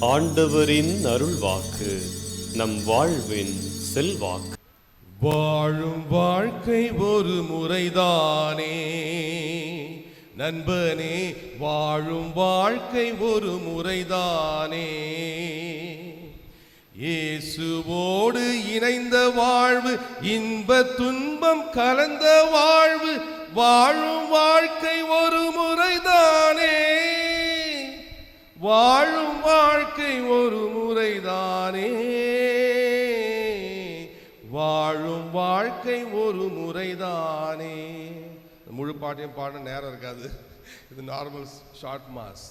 ஆண்டவரின் அருள்வாக்கு நம் வாழ்வின் செல்வாக்கு. வாழும் வாழ்க்கை ஒரு முறைதானே. நண்பனே வாழும் வாழ்க்கை ஒரு முறைதானே. இயேசுவோடு இணைந்த வாழ்வு இன்ப துன்பம் கலந்த வாழ்வு வாழும் வாழ்க்கை ஒரு முறைதானே. வாழும் பாட்டையும் பாட நேரம் இருக்காது. இது நார்மல் ஷார்ட் மாஸ்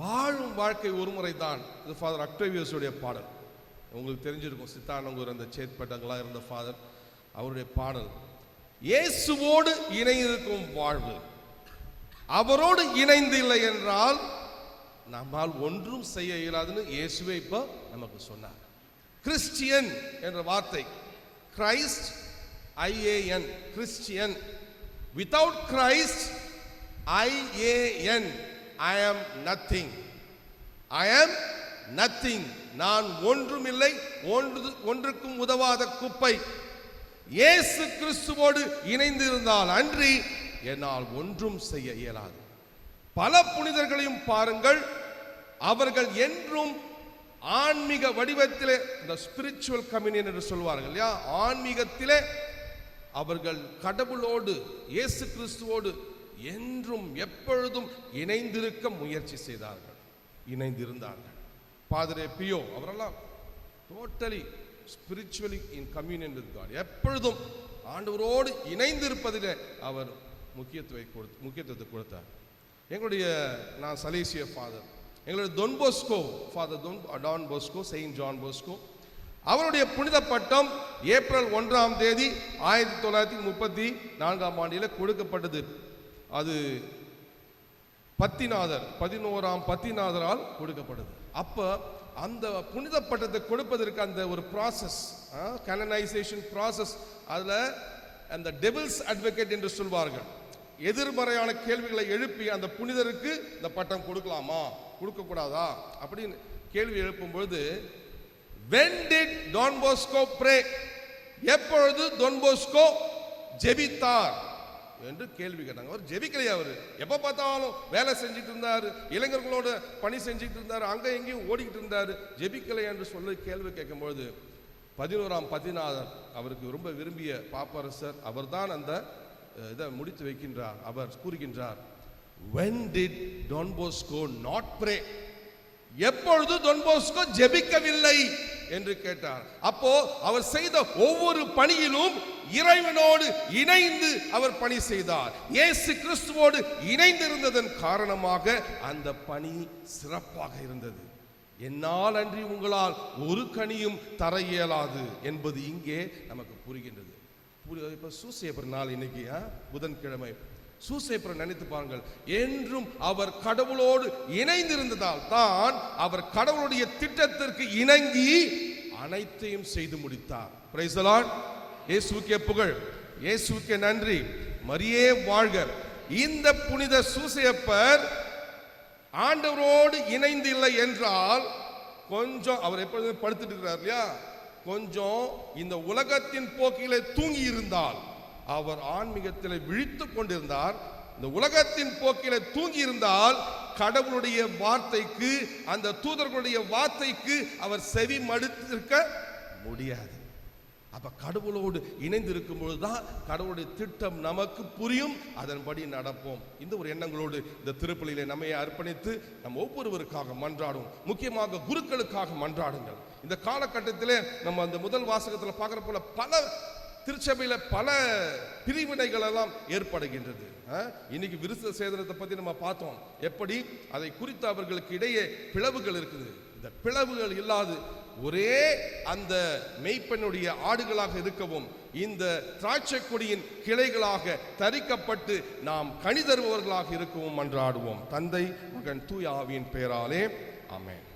வாழும் வாழ்க்கை ஒரு முறைதான். இது ஃபாதர் அக்டோவியஸுடைய பாடல். உங்களுக்கு தெரிஞ்சிருக்கும் சித்தானங்கூர் அந்த சேத்பட்டங்களாக இருந்த ஃபாதர் அவருடைய பாடல். இயேசுவோடு இணைந்திருக்கும் வாழ்வு. அவரோடு இணைந்து இல்லை என்றால் நம்மால் ஒன்றும் செய்ய இயலாதுன்னு இயேசுவே இப்போ நமக்கு சொன்னார். கிறிஸ்டியன் என்ற வார்த்தை. Christ IAN Christian without Christ IAN I am nothing I ஆம் நத்திங் நான் ஒன்றுமில்லை ஒன்று ஒன்றுக்கும் உதவாத குப்பை. இயேசு கிறிஸ்துவோடு இணைந்து இருந்தால் அன்றி என்னால் ஒன்றும் செய்ய இயலாது. பல புனிதர்களையும் பாருங்கள். அவர்கள் என்றும் ஆன்மீக வடிவத்திலே இந்த ஸ்பிரிச்சுவல் கம்யூனியன் என்று சொல்வார்கள் இல்லையா? ஆன்மீகத்திலே அவர்கள் கடவுளோடு இயேசு கிறிஸ்துவோடு என்றும் எப்பொழுதும் இணைந்திருக்க முயற்சி செய்தார்கள். இணைந்திருந்தார்கள். பாதிரே பியோ அவரெல்லாம் totally spiritually in communion with God எப்பொழுதும் ஆண்டவரோடு இணைந்திருப்பதிலே அவர் முக்கியத்துவை கொடுத்து முக்கியத்துவத்தை கொடுத்தார். எங்களுடைய நான் சலேசிய ஃபாதர் எங்களுடைய Don Bosco father Don Don Bosco saint John Bosco அவருடைய புனித பட்டம் ஏப்ரல் ஒன்றாம் தேதி ஆயிரத்தி தொள்ளாயிரத்தி முப்பத்தி நான்காம் ஆண்டில் கொடுக்கப்பட்டது. அது பத்திநாதர் பதினோராம் பத்திநாதரால் கொடுக்கப்பட்டது. அப்போ அந்த புனித பட்டத்தை கொடுப்பதற்கு அந்த ஒரு ப்ராசஸ் கனனைசேஷன் ப்ராசஸ் அதில் அந்த டெபிள்ஸ் அட்வொகேட் என்று சொல்வார்கள். எதிர்மறையான கேள்விகளை எழுப்பி அந்த புனிதருக்கு இந்த பட்டம் கொடுக்கலாமா? கொடுக்கக்கூடாதா? அப்படின்னு கேள்வி எழுப்பும் பொழுது வென் டிட் Don ப்ரே எப்பொழுது Don ஜெபித்தார்? என்று கேள்வி கேட்டாங்க. அவர் ஜெபிக்கலையா அவர்? எப்போ பார்த்தாலும் வேலை செஞ்சுட்டு இருந்தார் இளைஞர்களோட பணி செஞ்சுட்டு இருந்தார் அங்கே எங்கேயும் ஓடிக்கிட்டு இருந்தார் ஜெபிக்கலை என்று சொல்லி கேள்வி கேட்கும்பொழுது பதினோராம் பதினாதர் அவருக்கு ரொம்ப விரும்பிய பாப்பரசர் அவர்தான் அந்த இதை முடித்து வைக்கின்றார் அவர் கூறுகின்றார் when did Don not pray எப்பொழுது தொன்போஸ்கோ ஜெபிக்கவில்லை என்று கேட்டார். அப்போ அவர் செய்த ஒவ்வொரு பணியிலும் இறைவனோடு இணைந்து அவர் பணி செய்தார். இயேசு கிறிஸ்துவோடு இணைந்திருந்ததன் காரணமாக அந்த பணி சிறப்பாக இருந்தது. என்னால் அன்றி உங்களால் ஒரு கனியும் தர இயலாது என்பது இங்கே நமக்கு புரிகின்றது. புரி- இப்போ சூசேபர் நாள் இன்னைக்கு ஆ? புதன்கிழமை. சூசேப்பரை நினைத்து பாருங்கள். என்றும் அவர் கடவுளோடு இணைந்திருந்ததால் தான் அவர் கடவுளுடைய திட்டத்திற்கு இணங்கி அனைத்தையும் செய்து முடித்தார். பிரைசலான் இயேசுக்கே புகழ். இயேசுக்கே நன்றி. மரியே வாழ்க. இந்த புனித சூசையப்பர் ஆண்டவரோடு இணைந்து இல்லை என்றால் கொஞ்சம் அவர் எப்பொழுதுமே படுத்துட்டு இருக்கிறார் இல்லையா? கொஞ்சம் இந்த உலகத்தின் போக்கிலே தூங்கி இருந்தால் அவர் ஆன்மீகத்தில் விழித்து கொண்டிருந்தார். இந்த உலகத்தின் போக்கிலே தூங்கி இருந்தால் கடவுளுடைய வார்த்தைக்கு அந்த தூதர்களுடைய வார்த்தைக்கு அவர் செவி மடுத்திருக்க முடியாது. அப்ப கடவுளோடு இணைந்து இருக்கும் பொழுதுதான் கடவுளுடைய திட்டம் நமக்கு புரியும். அதன்படி நடப்போம். இந்த ஒரு எண்ணங்களோடு இந்த திருப்பலியிலே நம்மை அர்ப்பணித்து நம் ஒவ்வொருவருக்காக மன்றாடும் முக்கியமாக குருக்களுக்காக மன்றாடுங்கள். இந்த காலகட்டத்திலே நம்ம அந்த முதல் வாசகத்தில் பார்க்குற போல பல திருச்சபையில் பல பிரிவினைகள் எல்லாம் ஏற்படுகின்றது. ஆ? இன்னைக்கு விருத்த சேதனத்தை பற்றி நம்ம பார்த்தோம். எப்படி? அதை குறித்து அவர்களுக்கு இடையே பிளவுகள் இருக்குது. இந்த பிளவுகள் இல்லாது ஒரே அந்த மெய்ப்பெண்ணுடைய ஆடுகளாக இருக்கவும் இந்த திராட்சை கொடியின் கிளைகளாக தரிக்கப்பட்டு நாம் கனி தருபவர்களாக இருக்கவும் மன்றாடுவோம். தந்தை மகன் தூய் ஆவியின் பெயராலே. ஆமென்.